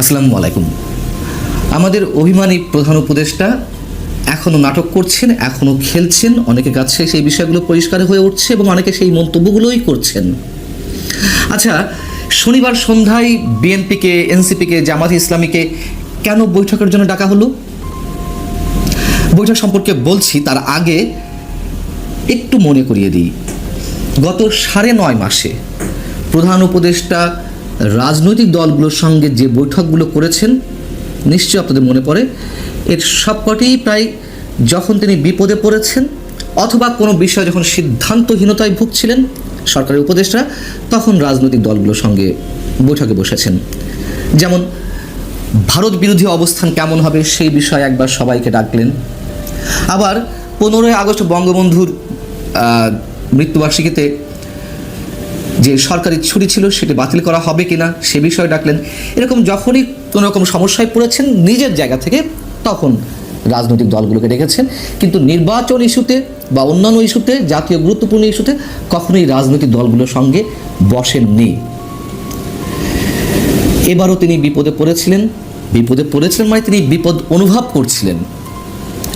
আসসালামু আলাইকুম। আমাদের অভিমানী প্রধান উপদেষ্টা এখনও নাটক করছেন এখনও খেলছেন অনেকের কাছে সেই বিষয়গুলো পরিষ্কার হয়ে উঠছে এবং অনেকে সেই মন্তব্যগুলোই করছেন। আচ্ছা শনিবার সন্ধ্যায় বিএনপিকে, এনসিপিকে, জামাত ইসলামীকে কেন বৈঠকের জন্য ডাকা হলো? বৈঠক সম্পর্কে বলছি, তার আগে একটু মনে করিয়ে দিই। গত সাড়ে নয় মাসে প্রধান উপদেষ্টা রাজনৈতিক দলগুলোর সঙ্গে যে বৈঠকগুলো করেছেন, নিশ্চয়ই আপনাদের মনে পড়ে, এর সবকটিই প্রায় যখন তিনি বিপদে পড়েছেন অথবা কোনো বিষয় যখন সিদ্ধান্তহীনতায় ভুগছিলেন সরকারের উপদেষ্টা, তখন রাজনৈতিক দলগুলোর সঙ্গে বৈঠকে বসেছেন। যেমন, ভারত বিরোধী অবস্থান কেমন হবে সেই বিষয়ে একবার সবাইকে ডাকলেন। আবার পনেরোই আগস্ট বঙ্গবন্ধুর মৃত্যুবার্ষিকীতে যে সরকারি ছুটি ছিল সেটি বাতিল করা হবে কিনা সে বিষয়ে ডাকলেন। এরকম যখনই কোনো রকম সমস্যায় পড়েছেন নিজের জায়গা থেকে, তখন রাজনৈতিক দলগুলোকে ডেকেছেন। কিন্তু নির্বাচন ইস্যুতে বা অন্যান্য ইস্যুতে, জাতীয় গুরুত্বপূর্ণ ইস্যুতে কখনোই রাজনৈতিক দলগুলোর সঙ্গে বসেননি। এবারও তিনি বিপদে পড়েছিলেন। বিপদে পড়েছিলেন মানে তিনি বিপদ অনুভব করছিলেন।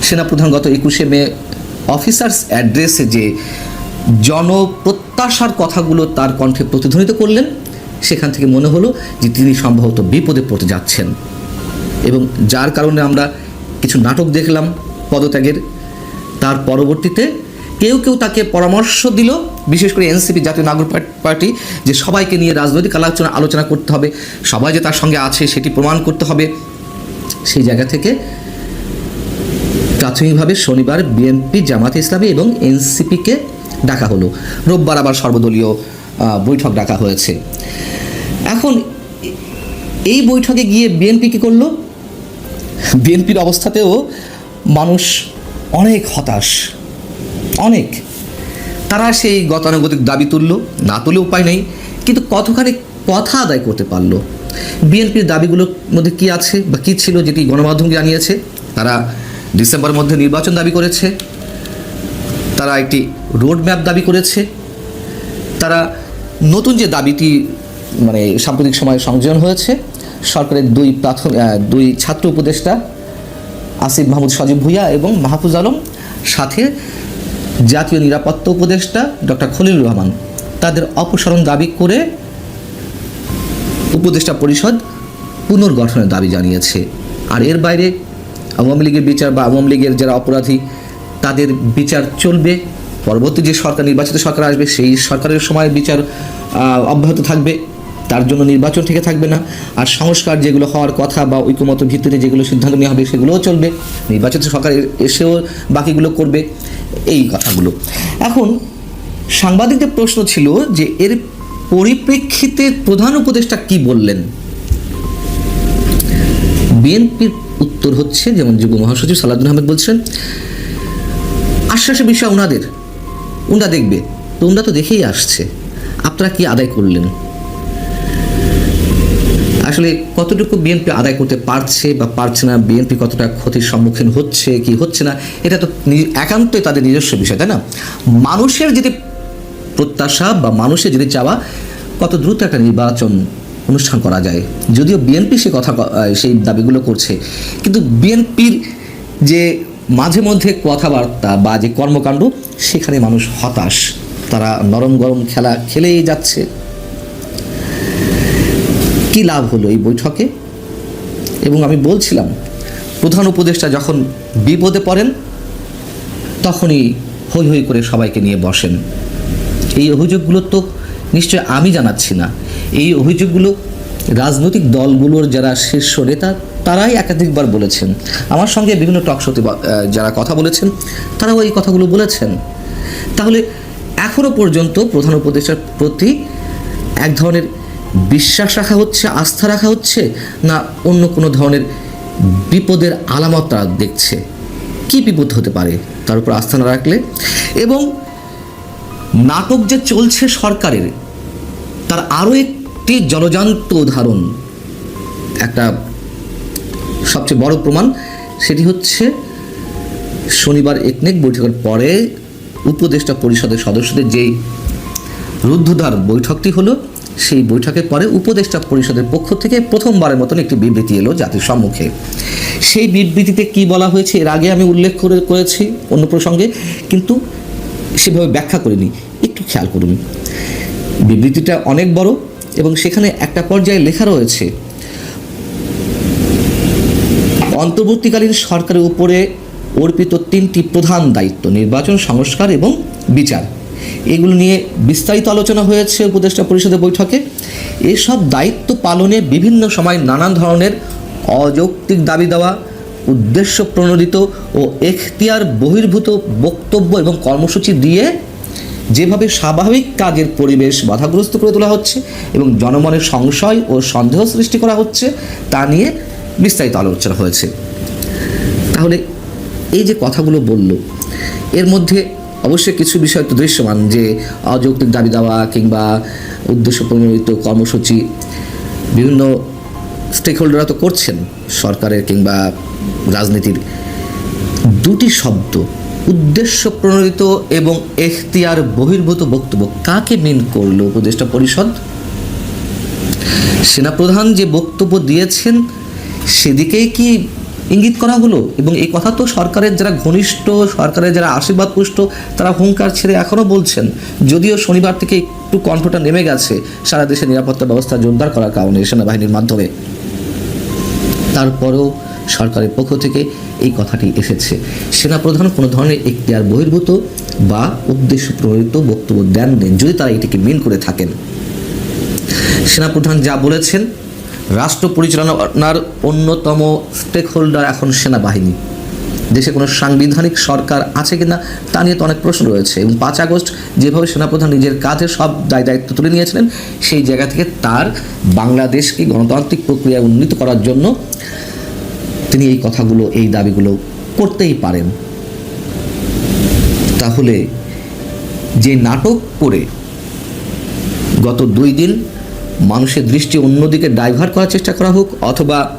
সেনাপ্রধান গত একুশে মে অফিসার্স অ্যাড্রেসে যে জনপ্রত্যাশার কথাগুলো তার কণ্ঠে প্রতিধ্বনিত করলেন। সেখান থেকে মনে হলো যে তিনি সম্ভবত বিপদে পড়তে যাচ্ছেন। এবং যার কারণে আমরা কিছু নাটক দেখলাম পদত্যাগের। তার পরবর্তীতে কেউ কেউ তাকে পরামর্শ দিল, বিশেষ করে এনসিপি জাতীয় নাগরিক পার্টি, যে সবাইকে নিয়ে রাজনৈতিক আলোচনা আলোচনা করতে হবে। সবাই যে তার সঙ্গে আছে সেটি প্রমাণ করতে হবে। সেই জায়গা থেকে প্রাথমিকভাবে শনিবার বিএনপি জামাতে ইসলামী এবং এনসিপিকে ডাকা হলো। রোববার আবার সর্বদলীয় বৈঠক ডাকা হয়েছে। এখন এই বৈঠকে গিয়ে বিএনপি কী করল? বিএনপির অবস্থাতেও মানুষ অনেক হতাশ। অনেক। তারা সেই গতানুগতিক দাবি তুললো, না তুলে উপায় নেই, কিন্তু কতখানি কথা আদায় করতে পারল? বিএনপির দাবিগুলোর মধ্যে কি আছে বা কী ছিল যেটি গণমাধ্যমকে জানিয়েছে? তারা ডিসেম্বরের মধ্যে নির্বাচন দাবি করেছে। তারা একটি রোড ম্যাপ দাবি করেছে। তারা নতুন যে দাবিটি মানে সাম্প্রতিক সময়ে সংযোজন হয়েছে, সরকারের দুই প্রাথমিক দুই ছাত্র উপদেষ্টা আসিফ মাহমুদ সজীব ভুইয়া এবং মাহফুজ আলম, সাথে জাতীয় নিরাপত্তা উপদেষ্টা ডক্টর খলিলুর রহমান। তাদের অপসারণ দাবি করে উপদেষ্টা পরিষদ পুনর্গঠনের দাবি জানিয়েছে। আর এর বাইরে আওয়ামী লীগের বিচার বা আওয়ামী লীগের যারা অপরাধী তাদের বিচার চলবে। পরবর্তী যে সরকার, নির্বাচিত সরকার আসবে, সেই সরকারের সময় বিচার অব্যাহত থাকবে। তার জন্য নির্বাচন থেকে থাকবে না। আর সংস্কার যেগুলো হওয়ার কথা বা ঐকমত ভিত্তিতে যেগুলো সিদ্ধান্ত নেওয়া হবে, সেগুলোও চলবে। নির্বাচিত সরকার এসেও বাকিগুলো করবে। এই কথাগুলো। এখন সাংবাদিকদের প্রশ্ন ছিল যে, এর পরিপ্রেক্ষিতে প্রধান উপদেষ্টা কি বললেন? বিএনপির উত্তর হচ্ছে, যেমন যুব মহাসচিব সালাদুল আহমেদ বলছেন আশ্বাসের বিষয় ওনাদের উনরা দেখবে, তো উনরা তো দেখেই আসছে। আপনারা কি আদায় করলেন? আসলে কতটুকু বিএনপি আদায় করতে পারছে বা পারছে না, বিএনপি কতটা ক্ষতির সম্মুখীন হচ্ছে, কি হচ্ছে না, এটা তো একান্তই তাদের নিজস্ব বিষয়, তাই না? মানুষের যদি প্রত্যাশা বা মানুষের যদি চাওয়া, কত দ্রুত একটা নির্বাচন অনুষ্ঠান করা যায়। যদিও বিএনপি সে কথা সেই দাবিগুলো করছে, কিন্তু বিএনপির যে মাঝে মধ্যে কথাবার্তা বা যে কর্মকাণ্ড, সেখানে মানুষ হতাশ। তারা নরম গরম খেলা খেলেই যাচ্ছে। কি লাভ হলো এই বৈঠকে? এবং আমি বলছিলাম, প্রধান উপদেষ্টা যখন বিপদে পড়েন, তখনই হই হই করে সবাইকে নিয়ে বসেন। এই অভিযোগগুলো তো নিশ্চয় আমি জানাচ্ছি না। এই অভিযোগগুলো রাজনৈতিক দলগুলোর যারা শীর্ষ নেতা তারাই একাধিকবার বলেছেন। আমার সঙ্গে বিভিন্ন টক শোতে যারা কথা বলেছেন, তারাও এই কথাগুলো বলেছেন। তাহলে এখনও পর্যন্ত প্রধান উপদেষ্টার প্রতি এক ধরনের বিশ্বাস রাখা হচ্ছে, আস্থা রাখা হচ্ছে, না অন্য কোনো ধরনের বিপদের আলামত তারা দেখছে? কি বিপদ হতে পারে? তার উপর আস্থা না রাখলে? এবং নাটক যে চলছে সরকারের, তার আরও একটি জলজান্ত উদাহরণ, একটা সবচেয়ে বড় প্রমাণ সেটি হচ্ছে শনিবার একনেক বৈঠকের পরে উপদেষ্টা পরিষদের সদস্যদের যেই রুদ্ধদ্বার বৈঠকটি হলো, সেই বৈঠকের পরে উপদেষ্টা পরিষদের পক্ষ থেকে প্রথমবারের মতন একটি বিবৃতি এলো জাতির সম্মুখে। সেই বিবৃতিতে কি বলা হয়েছে এর আগে আমি উল্লেখ করে করেছি অন্য প্রসঙ্গে, কিন্তু সেভাবে ব্যাখ্যা করিনি। একটু খেয়াল করুন। বিবৃতিটা অনেক বড় এবং সেখানে একটা পর্যায়ে লেখা রয়েছে অন্তর্বর্তীকালীন সরকারের উপরে অর্পিত তিনটি প্রধান দায়িত্ব, নির্বাচন, সংস্কার এবং বিচার। এগুলো নিয়ে বিস্তারিত আলোচনা হয়েছে উপদেষ্টা পরিষদের বৈঠকে। এসব দায়িত্ব পালনে বিভিন্ন সময় নানান ধরনের অযৌক্তিক দাবি দেওয়া, উদ্দেশ্য প্রণোদিত ও এখতিয়ার বহির্ভূত বক্তব্য এবং কর্মসূচি দিয়ে যেভাবে স্বাভাবিক কাজের পরিবেশ বাধাগ্রস্ত করে তোলা হচ্ছে এবং জনমনের সংশয় ও সন্দেহ সৃষ্টি করা হচ্ছে, তা নিয়ে বিস্তারিত আলোচনা হয়েছে। তাহলে এই যে কথাগুলো বলল, এর মধ্যে অবশ্যই কিছু বিষয় তো দৃশ্যমান, যে অযৌক্তিক দাবি দেওয়া কিংবা উদ্দেশ্য প্রণোদিত কর্মসূচি, বিভিন্ন স্টেক হোল্ডাররা তো করছেন, সরকারের কিংবা রাজনীতির। দুটি শব্দ, উদ্দেশ্য প্রণোদিত এবং এখতিয়ার বহির্ভূত বক্তব্য, কাকে মিন করল উপদেষ্টা পরিষদ? সেনাপ্রধান যে বক্তব্য দিয়েছেন সেদিকেই কি ইঙ্গিত করা হলো? এবং এই কথা তো সরকারের যারা ঘনিষ্ঠ, সরকারের যারা আশীর্বাদ পুষ্ট তারা হুঙ্কার ছেড়ে এখনও বলছেন। যদিও শনিবার থেকে একটু কণ্ঠটা নেমে গেছে সারা দেশে নিরাপত্তা ব্যবস্থা জোরদার করার কারণে সেনাবাহিনীর মাধ্যমে। তারপরেও সরকারের পক্ষ থেকে এই কথাটি এসেছে। সেনাপ্রধান কোনো ধরনের এখতিয়ার বহির্ভূত বা উদ্দেশ্য প্রণোদিত বক্তব্য দেন যদি তারা এটিকে মিন করে থাকেন। সেনাপ্রধান যা বলেছেন রাষ্ট্র পরিচালনার অন্যতম স্টেক হোল্ডার এখন সেনাবাহিনী। দেশে কোনো সাংবিধানিক সরকার আছে কিনা তা নিয়ে তো অনেক প্রশ্ন রয়েছে এবং পাঁচ আগস্ট যেভাবে সেনাপ্রধান নিজের কাঁধে সব দায় দায়িত্ব তুলে নিয়েছিলেন, সেই জায়গা থেকে তার বাংলাদেশকে গণতান্ত্রিক প্রক্রিয়ায় উন্নীত করার জন্য তিনি এই কথাগুলো, এই দাবিগুলো করতেই পারেন। তাহলে যে নাটক করে গত দুই দিন মানুষের দৃষ্টি অন্যদিকে ডাইভার্ট করার চেষ্টা করা হোক অথবা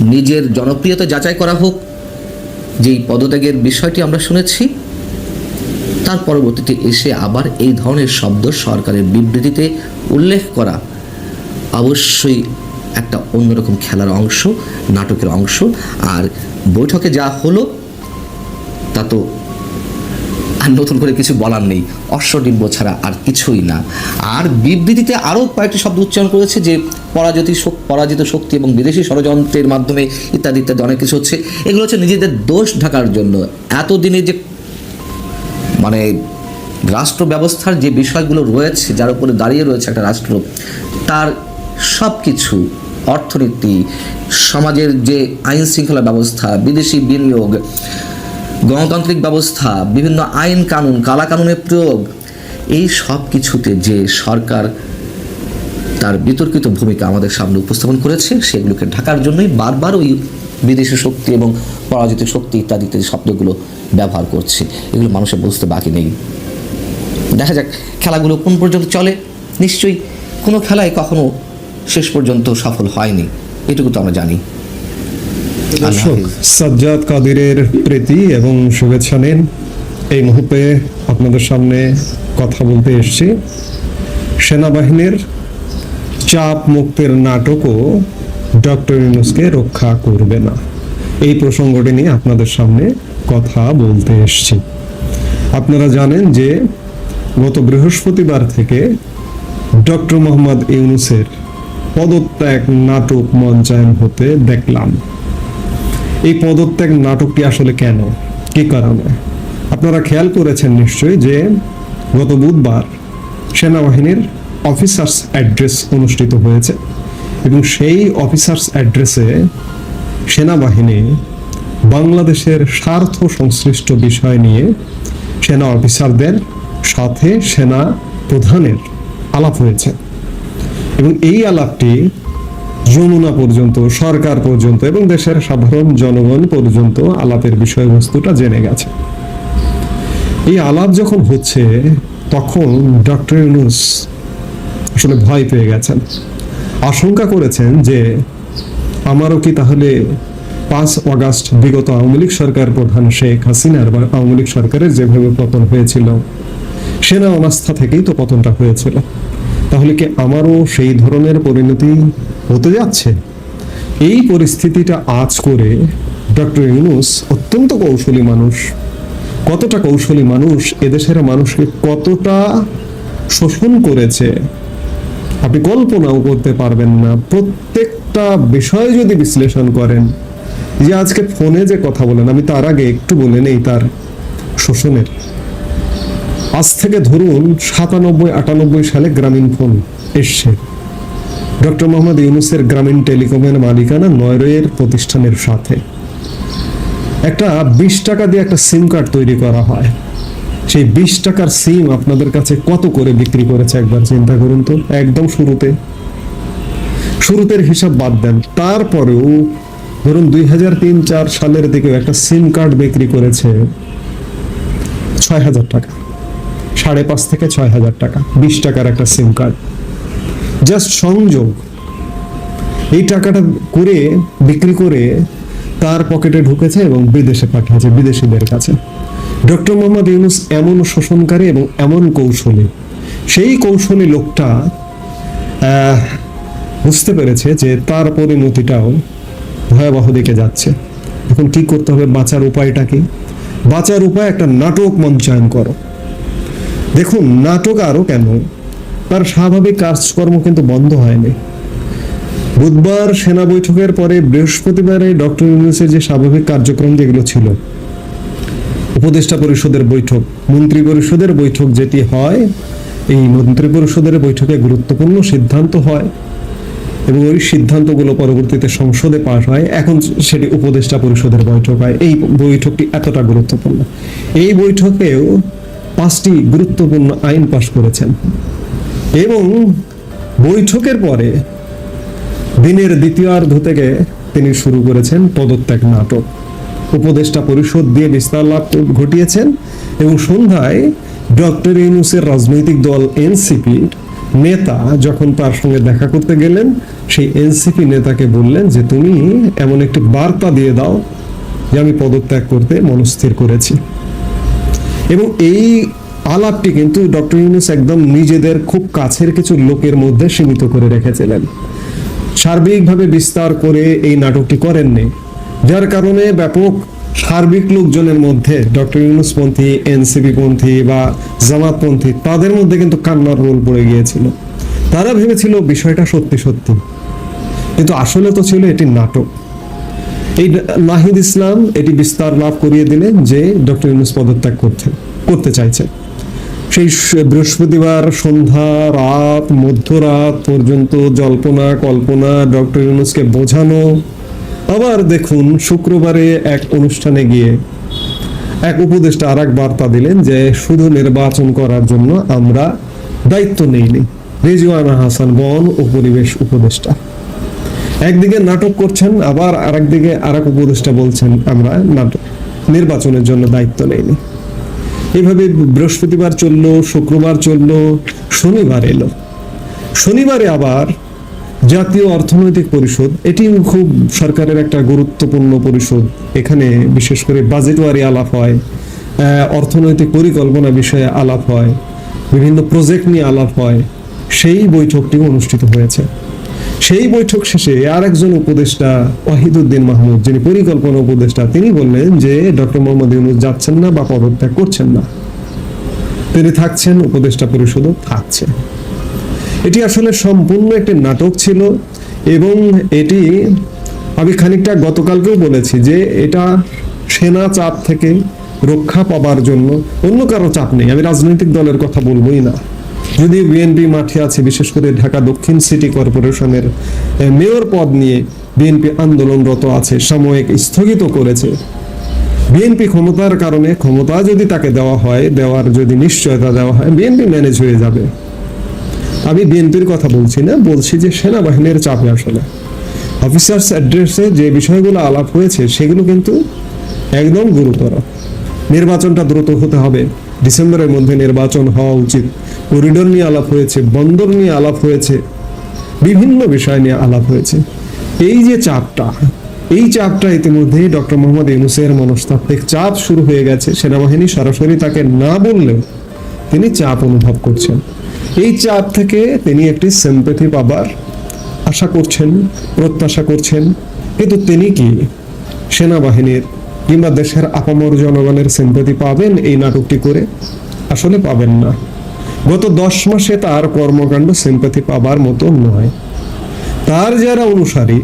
নিজের জনপ্রিয়তা যাচাই করা হোক, যেই পদত্যাগের বিষয়টি আমরা শুনেছি, তার পরবর্তীতে এসে আবার এই ধরনের শব্দ সরকারের বিবৃতিতে উল্লেখ করা অবশ্যই একটা অন্যরকম খেলার অংশ, নাটকের অংশ। আর বৈঠকে যা হলো, তা তো আর নতুন করে কিছু বলার নেই। অশ্বডিম্ব ছাড়া আর কিছুই না। আর বিবৃতিতে আরও কয়েকটি শব্দ উচ্চারণ করেছে যে পরাজিত পরাজিত শক্তি এবং বিদেশি ষড়যন্ত্রের মাধ্যমে ইত্যাদি ইত্যাদি অনেক কিছু হচ্ছে। এগুলো হচ্ছে নিজেদের দোষ ঢাকার জন্য। এতদিনে যে মানে রাষ্ট্র ব্যবস্থার যে বিষয়গুলো রয়েছে, যার উপরে দাঁড়িয়ে রয়েছে একটা রাষ্ট্র, তার সব কিছু অর্থনীতি, সমাজের যে আইন শৃঙ্খলা ব্যবস্থা, বিদেশি বিনিয়োগ গণতান্ত্রিক ব্যবস্থা, বিভিন্ন আইন কানুন কালা কানুনের প্রয়োগ, এই সব কিছুতে যে সরকার তার বিতর্কিত ভূমিকা আমাদের সামনে উপস্থাপন করেছে, সেগুলোকে ঢাকার জন্যই বারবার ওই বিদেশি শক্তি এবং পরাজিত শক্তি ইত্যাদি ইত্যাদি শব্দগুলো ব্যবহার করছে, এগুলো মানুষের বুঝতে বাকি নেই। দেখা যাক খেলাগুলো কোন পর্যন্ত চলে। নিশ্চয়ই কোনো খেলায় কখনো শেষ পর্যন্ত সফল হয়নি, এটুকু তো আমরা জানি। দর্শক। সাজ্জাদ কাদিরের প্রীতি এবং শুভেচ্ছা নিন। এই মুহূর্তে আপনাদের সামনে কথা বলতে এসেছি। সেনাবাহিনীর চাপ মুক্তের নাটকও ডক্টর ইউনুসকে রক্ষা করবে না। এই প্রসঙ্গটি নিয়ে আপনাদের সামনে কথা বলতে এসেছি। আপনারা জানেন যে গত বৃহস্পতিবার থেকে ডক্টর মোহাম্মদ ইউনুসের পদত্যাগ নাটক মঞ্চায়ন হতে দেখলাম। এই পদত্যাগ নাটকটি আসলে কেন? কি কারণে? আপনারা খেয়াল করেছেন নিশ্চয়ই যে গত বুধবার সেনাবাহিনীর অফিসার্স অ্যাড্রেস অনুষ্ঠিত হয়েছে এবং সেই অফিসার্স অ্যাড্রেসে সেনাবাহিনী বাংলাদেশের স্বার্থ সংশ্লিষ্ট বিষয় নিয়ে সেনা অফিসারদের সাথে সেনা প্রধানের আলাপ হয়েছে। এবং এই আলাপটি যমুনা পর্যন্ত, সরকার পর্যন্ত এবং দেশের সাধারণ জনগণ পর্যন্ত আলাপের বিষয়বস্তুটা জেনে গেছে। এই আলাপ যখন হচ্ছে, তখন ডক্টর ইউনুস আসলে ভয় পেয়ে গেছেন। আশঙ্কা করেছেন যে, আমারও কি তাহলে পাঁচ অগাস্ট বিগত আওয়ামী লীগ সরকার প্রধান শেখ হাসিনার বা আওয়ামী লীগ সরকারের যেভাবে পতন হয়েছিল, সেনা অনাস্থা থেকেই তো পতনটা হয়েছিল। তাহলে কি আমারও সেই ধরনের পরিণতি হতে যাচ্ছে? এই পরিস্থিতিটা আজ করে ডক্টর ইউনুস অত্যন্ত কৌশলী মানুষ। কতটা কৌশলী মানুষ এদেশের মানুষকে কতটা শোষণ করেছে, আপনি কল্পনাও করতে পারবেন না। প্রত্যেকটা বিষয় যদি বিশ্লেষণ করেন যে আজকে ফোনে যে কথা বলেন, আমি তার আগে একটু বলে নেই তার শোষণের। আজ থেকে ধরুন সাতানব্বই, আটানব্বই সালে গ্রামীণ ফোন এসছে। ডক্টর মোহাম্মদ ইউনুসের গ্রামীণ টেলিকমের মালিকানা নয়রয়ের প্রতিষ্ঠানের সাথে। একটা বিশ টাকা দিয়ে একটা সিম কার্ড তৈরি করা হয়। সেই বিশ টাকার সিম আপনাদের কাছে কত করে বিক্রি করেছে একবার চিন্তা করুন তো, একদম শুরুতে। শুরুতের হিসাব বাদ দেন। তারপরেও ধরুন দুই হাজার তিন, চার সালের দিকে একটা সিম কার্ড বিক্রি করেছে ছয় হাজার টাকা। সাড়ে পাঁচ থেকে ছয় হাজার টাকা, বিশ টাকার একটা সিম কার্ড জাস্ট সংযোগ। এই টাকাটা করে, বিক্রি করে তার পকেটে ঢুকেছে এবং বিদেশে পাঠিয়েছে, বিদেশিদের কাছে। ডক্টর মোহাম্মদ ইউনুস এমন শোষণকারী এবং এমন কৌশলী। সেই কৌশলী লোকটা বুঝতে পেরেছে যে তার পরিণতিটাও ভয়াবহ দিকে যাচ্ছে। এখন কি করতে হবে? বাঁচার উপায়টা কি? বাঁচার উপায় একটা নাটক মঞ্চায়ন করো। দেখুন, নাটক আরও কেন? তার স্বাভাবিক কাজকর্ম কিন্তু বন্ধ হয়নি। বুধবার সেনা বৈঠকের পরে বৃহস্পতিবারে ডক্টর ইউনুসের যে স্বাভাবিক কার্যক্রম যেগুলো ছিল, উপদেষ্টা পরিষদের বৈঠক, মন্ত্রী পরিষদের বৈঠক যেটি হয়, এই মন্ত্রী পরিষদের বৈঠকে গুরুত্বপূর্ণ সিদ্ধান্ত হয় এবং ওই সিদ্ধান্তগুলো পরবর্তীতে সংসদে পাশ হয়। এখন সেটি উপদেষ্টা পরিষদের বৈঠক হয়। এই বৈঠকটি এতটা গুরুত্বপূর্ণ। এই বৈঠকেও পাঁচটি গুরুত্বপূর্ণ আইন পাশ করেছেন। এবং বৈঠকের পরে দিনের দ্বিতীয়ার্ধ থেকে তিনি শুরু করেছেন পদত্যাগ নাটক। উপদেষ্টা পরিষদ দিয়ে বিস্তার লাভ ঘটিয়েছেন এবং সন্ধ্যায় ডক্টর ইউনুসের রাজনৈতিক দল এনসিপি নেতা যখন তার সঙ্গে দেখা করতে গেলেন, সেই এনসিপি নেতাকে বললেন যে, তুমি এমন একটি বার্তা দিয়ে দাও যে, আমি পদত্যাগ করতে মনস্থির করেছি। এবং এই আলাপটি কিন্তু ডক্টর ইউনুস একদম নিজেদের খুব কাছের কিছু লোকের মধ্যে সীমিত করে রেখেছিলেন। সার্বিকভাবে বিস্তার করে এই নাটকটি করেননি। যার কারণে ব্যাপক সার্বিক লোকজনের মধ্যে ডক্টর ইউনুস পন্থী এনসিপি পন্থী বা জামাতপন্থী, তাদের মধ্যে কিন্তু কান্নার রোল পড়ে গিয়েছিল। তারা ভেবেছিল বিষয়টা সত্যি সত্যি। কিন্তু আসলে তো ছিল এটি নাটক। এই নাহিদ ইসলাম এটি বিস্তার লাভ করিয়ে দিলেন যে ডক্টর ইউনুস পদত্যাগ করতে করতে চাইছে সেই বৃহস্পতিবার সন্ধ্যা রাত, মধ্যরাত পর্যন্ত জল্পনা, কল্পনা ডক্টর ইউনুসকে বোঝানো। আবার দেখুন, শুক্রবারে এক অনুষ্ঠানে গিয়ে এক উপদেষ্টা আর এক বার্তা দিলেন যে শুধু নির্বাচন করার জন্য আমরা দায়িত্ব নেইনি। রেজওয়ানা হাসান বন ও পরিবেশ উপদেষ্টা। একদিকে নাটক করছেন, আবার আরেকদিকে আরেক উপদেষ্টা বলছেন, আমরা নাটক নির্বাচনের জন্য দায়িত্ব নেইনি। এভাবে বৃহস্পতিবার চলল, শুক্রবার চলল, শনিবার এলো। শনিবারে আবার জাতীয় অর্থনৈতিক পরিষদ এটি খুব সরকারের একটা গুরুত্বপূর্ণ পরিষদ। এখানে বিশেষ করে বাজেটওয়ারি আলাপ হয় অর্থনৈতিক পরিকল্পনা বিষয়ে আলাপ হয়, বিভিন্ন প্রজেক্ট নিয়ে আলাপ হয়, সেই বৈঠকটি অনুষ্ঠিত হয়েছে। সেই বৈঠক শেষে আর একজন উপদেষ্টা ওয়াহিদুদ্দিন মাহমুদ, যিনি পরিকল্পনা উপদেষ্টা, তিনি বললেন যে ডক্টর মোহাম্মদ ইউনুস যাচ্ছেন না বা পদত্যাগ করছেন না। তিনি থাকছেন, উপদেষ্টা পরিষদও থাকছে। এটি আসলে সম্পূর্ণ একটি নাটক ছিল এবং এটি আমি খানিকটা গতকালকেও বলেছি যে এটা সেনা চাপ থেকে রক্ষা পাবার জন্য অন্য কারও চাপ নেই। আমি রাজনৈতিক দলের কথা বলবোই না। যদি বিএনপি মাঠে আছে, বিশেষ করে ঢাকা দক্ষিণ সিটি কর্পোরেশনের মেয়র পদ নিয়ে বিএনপি আন্দোলনরত আছে, সাময়িক স্থগিত করেছে। বিএনপি ক্ষমতার কারণে ক্ষমতা যদি তাকে দেওয়া হয়, দেওয়ার যদি নিশ্চয়তা দেওয়া হয়, বিএনপি ম্যানেজ হয়ে যাবে। আমি বিএনপির কথা বলছি না, বলছি যে সেনাবাহিনীর চাপে আসলে। অফিসার্স অ্যাড্রেসে যে বিষয়গুলো আলাপ হয়েছে, সেগুলো কিন্তু একদম গুরুতর। নির্বাচনটা দ্রুত হতে হবে। ডিসেম্বরের মধ্যে নির্বাচন হওয়া উচিত। করিডোর নিয়ে আলাপ হয়েছে, বন্দর নিয়ে আলাপ হয়েছে, বিভিন্ন বিষয় নিয়ে আলাপ হয়েছে। এই যে চাপটা, এই চাপটা ইতিমধ্যেই ডক্টর মোহাম্মদ ইউনুসের মনস্তাত্ত্বিক চাপ শুরু হয়ে গেছে। সেনাবাহিনী সরাসরি তাকে না বললেও তিনি চাপ অনুভব করছেন। এই চাপ থেকে তিনি একটি সিম্পেথি পাবার আশা করছেন, প্রত্যাশা করছেন। কিন্তু তিনি কি? সেনাবাহিনীর কিংবা দেশের আপামর জনগণের সিম্পেথি পাবেন এই নাটকটি করে? আসলে পাবেন না। গত দশ মাসে তার কর্মকাণ্ড সিম্পেথি পাবার মতো নয়। তার যারা অনুসারী,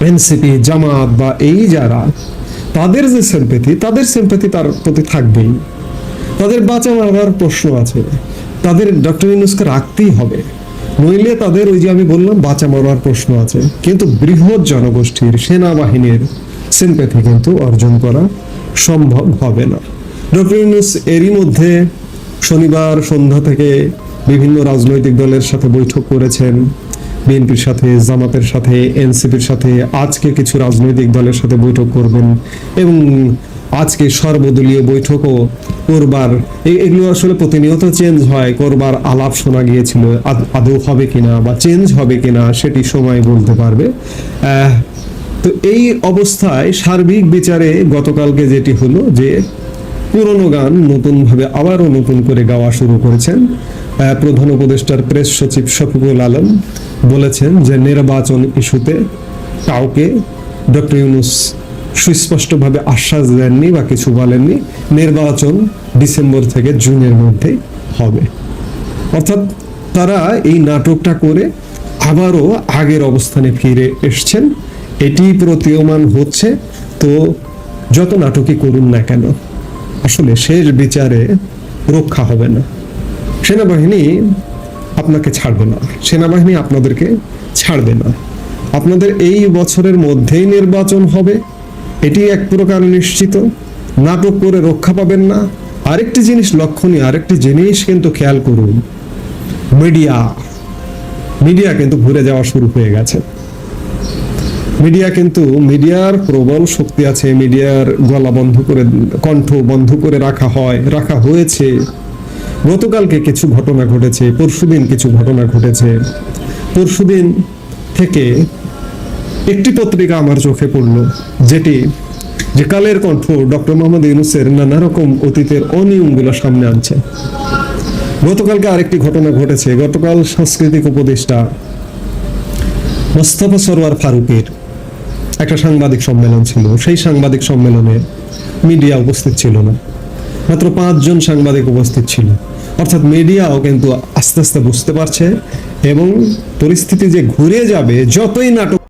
এনসিপি, জামাত বা এই যারা, তাদের যে সিম্পেথি তাদের সিম্পেথি তার প্রতি থাকবেই। তাদের বাঁচা মারার প্রশ্ন আছে। তাদের ডক্টর ইউনুসকে রাখতেই হবে। নইলে তাদের ওই যে আমি বললাম, বাঁচা মারার প্রশ্ন আছে। কিন্তু বৃহৎ জনগোষ্ঠীর, সেনাবাহিনীর সিম্পেথি কিন্তু অর্জন করা সম্ভব হবে না। ডক্টর ইউনুস এরই মধ্যে শনিবার সন্ধ্যা থেকে বিভিন্ন রাজনৈতিক দলের সাথে বৈঠক করেছেন। বিএনপির সাথে, জামাতের সাথে, এনসিপির সাথে আজকে কিছু রাজনৈতিক দলের সাথে বৈঠক করবেন এবং আজকে সর্বদলীয় বৈঠকও করবার। এগুলো আসলে প্রতিনিয়ত চেঞ্জ হয়, করবার আলাপ শোনা গিয়েছিল আদ- হবে কিনা বা চেঞ্জ হবে কিনা সেটি সময় বলতে পারবে। তো এই অবস্থায় সার্বিক বিচারে গতকালকে যেটি হলো যে পুরনো গান নতুনভাবে আবারও নতুন করে গাওয়া শুরু করেছেন। প্রধান উপদেষ্টার প্রেস সচিব শফিকুল আলম বলেছেন যে নির্বাচন ইস্যুতে কাউকে ডক্টর ইউনুস সুস্পষ্টভাবে আশ্বাস দেননি বা কিছু বলেননি। নির্বাচন ডিসেম্বর থেকে জুনের মধ্যে হবে। অর্থাৎ তারা এই নাটকটা করে আবারও আগের অবস্থানে ফিরে এসছেন। এটি প্রতীয়মান হচ্ছে। তো যত নাটকই করুন না কেন আসলে শেষ বিচারে রক্ষা হবে না। সেনাবাহিনী আপনাকে ছাড়বে না। সেনাবাহিনী আপনাদেরকে ছাড়বে না। আপনাদের এই বছরের মধ্যেই নির্বাচন হবে। এটি এক প্রকার নিশ্চিত। নাটক করে রক্ষা পাবেন না। আরেকটি জিনিস লক্ষণীয়, আরেকটি জিনিস কিন্তু খেয়াল করুন। মিডিয়া। মিডিয়া কিন্তু ঘুরে যাওয়া শুরু হয়ে গেছে। মিডিয়া কিন্তু মিডিয়ার প্রবল শক্তি আছে, মিডিয়ার গলা বন্ধ করে, কণ্ঠ বন্ধ করে রাখা হয়, রাখা হয়েছে। গতকালকে কিছু ঘটনা ঘটেছে, পরশুদিন কিছু ঘটনা ঘটেছে। পরশুদিন থেকে একটি পত্রিকা আমার চোখে পড়ল, যেটি, যে কালের কণ্ঠ ডক্টর মোহাম্মদ ইউনুসের নানা রকম অতীতের অনিয়মগুলো সামনে আনছে। গতকালকে আরেকটি ঘটনা ঘটেছে, গতকাল সাংস্কৃতিক উপদেষ্টা মোস্তফা সরোয়ার ফারুকের। একটা সাংবাদিক সম্মেলন ছিল। সেই সাংবাদিক সম্মেলনে মিডিয়া উপস্থিত ছিল না। মাত্র পাঁচজন সাংবাদিক উপস্থিত ছিল। অর্থাৎ মিডিয়াও কিন্তু আস্তে আস্তে বুঝতে পারছে এবং পরিস্থিতি যে ঘুরে যাবে, যতই নাটক